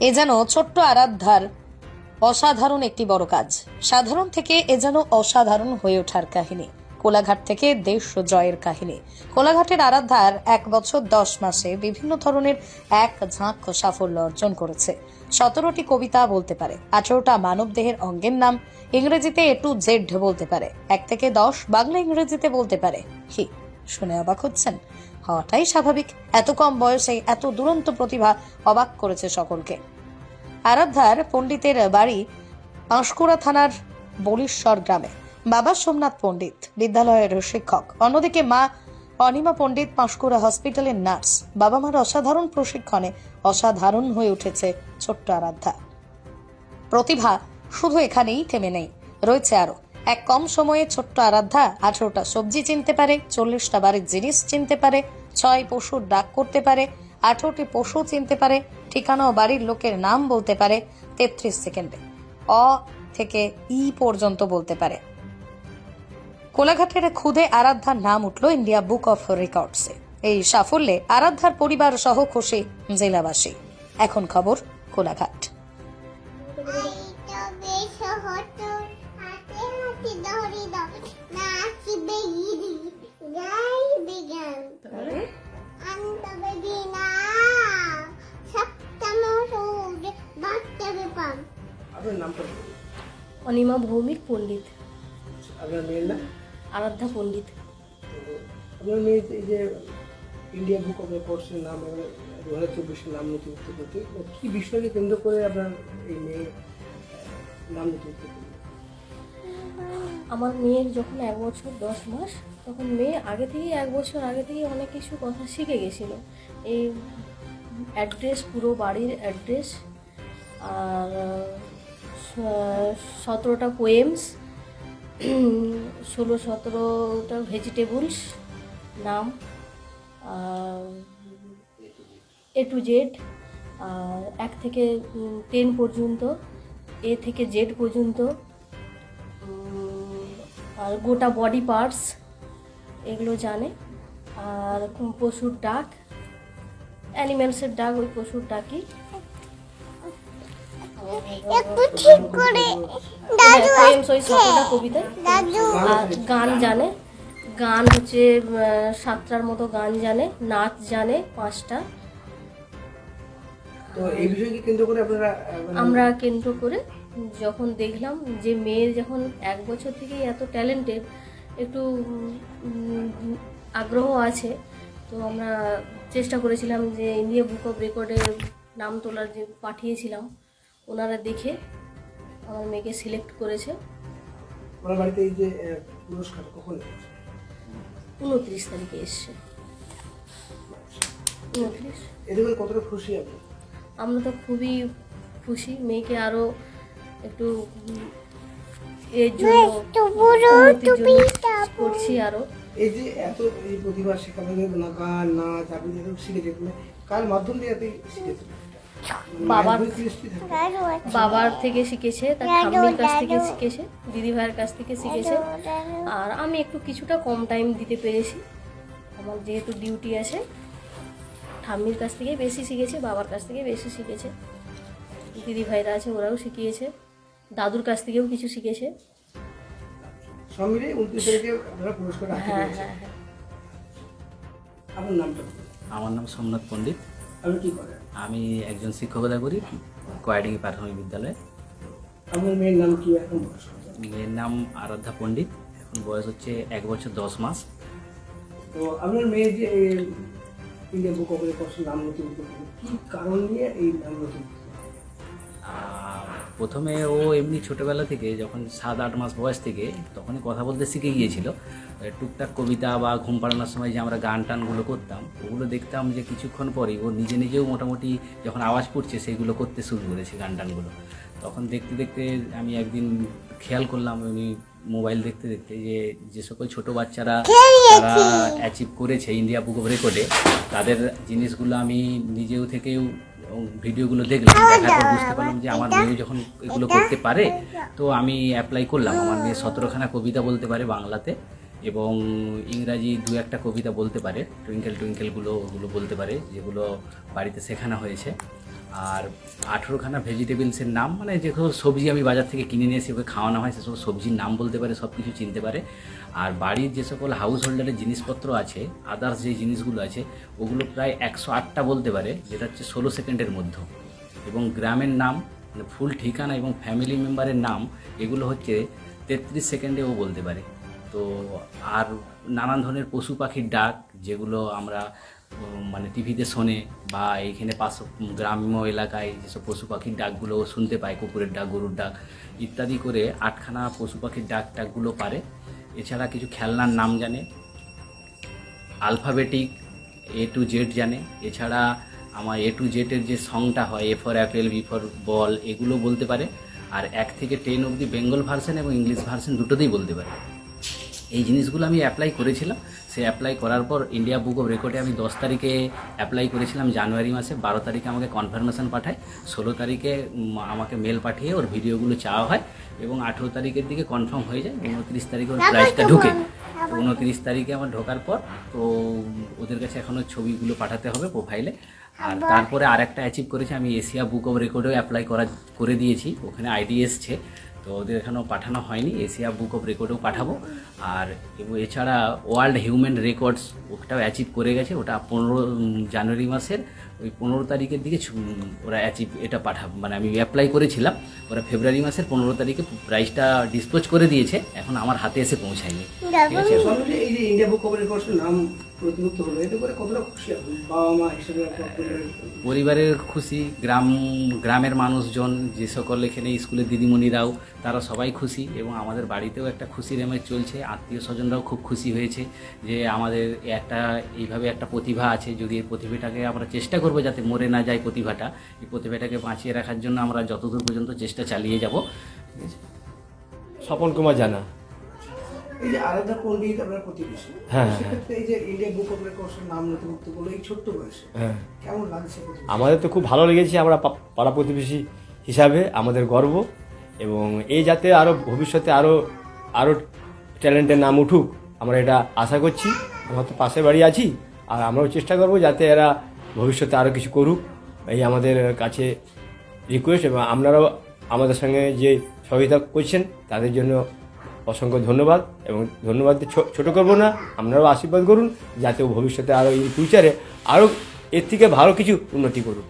এ যেন ছোট্ট আরাধ্যার অসাধারণ একটি বড় কাজ। সাধারণ থেকে এ যেন অসাধারণ হয়ে ওঠার কাহিনী। কোলাঘাট থেকে দেশ জয়ের কাহিনী। কোলাঘাটের আরাধ্যার এক বছর দশ মাসে বিভিন্ন ধরনের এক ঝাঁক সাফল্য অর্জন করেছে। সতেরোটি কবিতা বলতে পারে। আঠারোটা মানবদেহের অঙ্গের নাম ইংরেজিতে এ টু জেড বলতে পারে। এক থেকে দশ বাংলা ইংরেজিতে বলতে পারে। কি শুনে অবাক হচ্ছেন। হওয়াটাই স্বাভাবিক। এত কম বয়সে এত দুরন্ত প্রতিভা অবাক করেছে সকলকে। আরাধ্যার পণ্ডিতের বাড়ি পাঁশকুড়া থানার বলিশ্বর গ্রামে। বাবা সোমনাথ পণ্ডিত, বিদ্যালয়ের শিক্ষক। অন্যদিকে মা অনিমা পণ্ডিত, পাঁশকুড়া হসপিটালের নার্স। বাবা মার অসাধারণ প্রশিক্ষণে অসাধারণ হয়ে উঠেছে ছোট্ট আরাধ্যা। প্রতিভা শুধু এখানেই থেমে নেই, রয়েছে আরও এক কম সময়ে ছোট্ট আরাধ্যা আঠারোটা সবজি চিনতে পারে, চল্লিশটা বাড়ির জিনিস চিনতে পারে, ছয় পশুর ডাক করতে পারে, আঠারোটি পশু চিনতে পারে ঠিকানা ও বাড়ির লোকের নাম বলতে পারে তেত্রিশ সেকেন্ডে। অ থেকে ই পর্যন্ত বলতে পারে। কোলাঘাটের খুদে আরাধ্যার নাম উঠল ইন্ডিয়া বুক অফ রেকর্ডসে এই সাফল্যে আরাধ্যার পরিবার সহ খুশি জেলাবাসী। এখন খবর কোলাঘাট। আইটা আপনার নামটা। অনিমা ভৌমিক পণ্ডিত। আপনার মেয়ের নাম? আরাধ্যা পণ্ডিত। আপনার মেয়ে এই যে ইন্ডিয়া বুক অফ রেকর্ডসের নাম দু হাজার চব্বিশের নাম নথিভুক্ত করতে কী বিষয়কে কেন্দ্র করে আপনার এই মেয়ের নাম নথিভুক্ত করলেন আমার মেয়ের যখন এক বছর দশ মাস তখন মেয়ে আগে থেকেই এক বছর আগে থেকেই অনেক কিছু কথা শিখে গেছিল। এই অ্যাড্রেস পুরো বাড়ির অ্যাড্রেস আর সতেরোটা পোয়েমস ষোলো, সতেরোটা ভেজিটেবলস, নাম এ টু জেড এক থেকে টেন পর্যন্ত এ থেকে জেড পর্যন্ত আর গোটা বডি পার্টস এগুলো জানে। আর পশুর ডাক অ্যানিম্যালসের ডাক, ওই পশুর ডাকই। একটু ঠিক করে দাদু কবিতা দাদু। আর গান জানে। গান হচ্ছে সাতটার মতো গান জানে নাচ জানে পাঁচটা। তো এই বিষয়কে কেন্দ্র করে আপনারা মানে আমরা কেন্দ্র করে যখন দেখলাম যে মেয়ের যখন এক বছর থেকেই এত ট্যালেন্টেড একটু আগ্রহ আছে তো আমরা চেষ্টা করেছিলাম যে ইন্ডিয়া বুক অফ রেকর্ডে নাম তোলার যে পাঠিয়েছিলাম। ওনারা দেখে আমার মেয়েকে সিলেক্ট করেছে। ওনার বাড়িতে এই যে পুরস্কার কখন? উনত্রিশ তারিখে এসছে। উনত্রিশ। এতে কতটা খুশি আপনি। আমরা তো খুবই খুশি মেয়েকে আরও একটু এর জন্য করছি আরও এই যে এত এই প্রতিভা শেখানো না গান নাচ আপনি যেরকম শিখেছেন মানে কার মাধ্যম দিয়ে আপনি শিখেছেন? বাবার- বাবার থেকে শিখেছে তার ঠাম্মির কাছ থেকে শিখেছে দিদি ভাইয়ের কাছ থেকে শিখেছে। আর আমি একটু কিছুটা কম টাইম দিতে পেরেছি। আমার যেহেতু ডিউটি আছে ঠাম্মির কাছ থেকে বেশি শিখেছে বাবার কাছ থেকে বেশি শিখেছে। দিদি ভাইরা আছে ওরাও শিখিয়েছে। দাদুর কাছ থেকেও কিছু শিখেছে। সব মিলে উনত্রিশ তারিখে আপনারা পুরস্কার হ্যাঁ হ্যাঁ হ্যাঁ। নামটা আমার নাম সোমনাথ পণ্ডিত। আপনি কি করেন? আমি একজন শিক্ষকতা করি কয়াডিঙ্গি প্রাথমিক বিদ্যালয়ে। আমার মেয়ের নাম কি এখন? মেয়ের নাম আরাধ্যা পণ্ডিত এখন বয়স হচ্ছে এক বছর দশ মাস। তো আপনার মেয়ে যে ইন্ডিয়া বুক অফ রেকর্ডস নাম নথিভুক্ত কি কারণ নিয়ে এই নাম নথিভুক্ত? আর প্রথমে ও এমনি ছোটোবেলা থেকে যখন সাত আট মাস বয়স থেকে তখনই কথা বলতে শিখে গিয়েছিল। টুকটাক কবিতা বা ঘুম পাড়ানোর সময় যে আমরা গান টানগুলো করতাম ওগুলো দেখতাম যে কিছুক্ষণ পরেই ও নিজে নিজেও মোটামুটি যখন আওয়াজ পড়ছে সেইগুলো করতে শুরু করেছে গান টানগুলো। তখন দেখতে দেখতে আমি একদিন খেয়াল করলাম উনি মোবাইল দেখতে দেখতে যে যে সকল ছোটো বাচ্চারা তারা অ্যাচিভ করেছে ইন্ডিয়া বুক অফ রেকর্ডে তাদের জিনিসগুলো আমি নিজেও থেকেও এবং ভিডিওগুলো দেখলাম দেখার পর বুঝতে পারলাম যে আমার মেয়ে যখন এগুলো করতে পারে তো আমি অ্যাপ্লাই করলাম। আমার মেয়ে সতেরোখানা কবিতা বলতে পারে বাংলাতে এবং ইংরাজি দু একটা কবিতা বলতে পারে টুইঙ্কেল টুইঙ্কেলগুলো ওগুলো বলতে পারে যেগুলো বাড়িতে শেখানো হয়েছে। আর আঠেরোখানা ভেজিটেবলসের নাম মানে যে সবজি আমি বাজার থেকে কিনে নিয়ে এসে ওকে খাওয়ানো হয় সেসব সবজির নাম বলতে পারে সব কিছু চিনতে পারে। আর বাড়ির যে সকল হাউস হোল্ডারের জিনিসপত্র আছে আদার্স যে জিনিসগুলো আছে, ওগুলো প্রায় একশো আটটা বলতে পারে, যেটা হচ্ছে ষোলো সেকেন্ডের মধ্যে। এবং গ্রামের নাম মানে ফুল ঠিকানা এবং ফ্যামিলি মেম্বারের নাম, এগুলো হচ্ছে তেত্রিশ সেকেন্ডে ও বলতে পারে। তো আর নানান ধরনের পশু পাখির ডাক, যেগুলো আমরা মানে টিভিতে শোনে বা এইখানে পাশ গ্রাম্য এলাকায় যেসব পশু পাখির ডাকগুলো শুনতে পায়, কুকুরের ডাক, গরুর ডাক ইত্যাদি করে আটখানা পশু পাখির ডাক টাকগুলো পারে। এছাড়া কিছু খেলনার নাম জানে আলফাবেটিক এ টু জেড জানে। এছাড়া আমার এ টু জেডের যে সংটা হয় A for apple B for ball এগুলো বলতে পারে। আর এক থেকে টেন অবধি বেঙ্গল ভার্সন এবং ইংলিশ ভার্সন দুটোতেই বলতে পারে। এই জিনিসগুলো আমি অ্যাপ্লাই করেছিলাম। সে অ্যাপ্লাই করার পর ইন্ডিয়া বুক অফ রেকর্ডে আমি দশ তারিখে অ্যাপ্লাই করেছিলাম জানুয়ারি মাসে। বারো তারিখে আমাকে কনফার্মেশন পাঠায়। ষোলো তারিখে আমাকে মেল পাঠিয়ে ওর ভিডিওগুলো চাওয়া হয় এবং আঠেরো তারিখের দিকে কনফার্ম হয়ে যায়। উনত্রিশ তারিখে ওর প্রাইসটা ঢুকে। উনত্রিশ তারিখে আমার ঢোকার পর তো ওদের কাছে এখনও ছবিগুলো পাঠাতে হবে প্রোফাইলে আর তারপরে আরেকটা অ্যাচিভ করেছি আমি এশিয়া বুক অফ রেকর্ডেও অ্যাপ্লাই করা করে দিয়েছি। ওখানে আইডি এসছে। তো ওদের এখানেও পাঠানো হয়নি এশিয়া বুক অফ রেকর্ডেও পাঠাবো। আর এবং এছাড়া ওয়ার্ল্ড হিউম্যান রেকর্ডস ওটাও অ্যাচিভ করে গেছে ওটা পনেরো জানুয়ারি মাসের ওই পনেরো তারিখের দিকে ওরা অ্যাচিভ এটা পাঠাবো। মানে আমি অ্যাপ্লাই করেছিলাম ওরা ফেব্রুয়ারি মাসের পনেরো তারিখে প্রাইসটা ডিসপোজ করে দিয়েছে এখন আমার হাতে এসে পৌঁছায়নি। ঠিক আছে? হলো। এতে করে কতটা খুশি আপনি? বাবা মা হিসেবে পরিবারের? পরিবারের খুশি গ্রাম গ্রামের মানুষজন যে সকল এখানে স্কুলের দিদিমণিরাও তারা সবাই খুশি এবং আমাদের বাড়িতেও একটা খুশির এমএ চলছে। আত্মীয় স্বজনরাও খুব খুশি হয়েছে যে আমাদের একটা এইভাবে একটা প্রতিভা আছে। যদি এই প্রতিভাটাকে আমরা চেষ্টা করব যাতে মরে না যায় প্রতিভাটা এই প্রতিভাটাকে বাঁচিয়ে রাখার জন্য আমরা যতদূর পর্যন্ত চেষ্টা চালিয়ে যাব। ঠিক আছে স্বপন কুমার জানা। এই যে আলাদা পণ্ডিত আপনার প্রতিবেশী হ্যাঁ, হ্যাঁ। সেক্ষেত্রে এই যে ইন্ডিয়া বুক অফ রেকর্ডসের নাম নথিভুক্ত করল এই ছোট্ট বয়সে হ্যাঁ। কেমন লাগছে আমাদের তো খুব ভালো লেগেছে আমরা পাড়া প্রতিবেশী হিসাবে আমাদের গর্ব এবং এই যাতে আরও ভবিষ্যতে আরও আরও ট্যালেন্টের নাম উঠুক আমরা এটা আশা করছি। আমরা তো পাশে বাড়ি আছি আর আমরাও চেষ্টা করব যাতে এরা ভবিষ্যতে আরও কিছু করুক। এই আমাদের কাছে রিকোয়েস্ট এবং আপনারাও আমাদের সঙ্গে যে সহযোগিতা করছেন তাদের জন্য অসংখ্য ধন্যবাদ এবং ধন্যবাদ ছোটো করব না, আপনারাও আশীর্বাদ করুন, যাতে ভবিষ্যতে আরও এই ফিউচারে আরও এর থেকে ভালো কিছু উন্নতি করুক।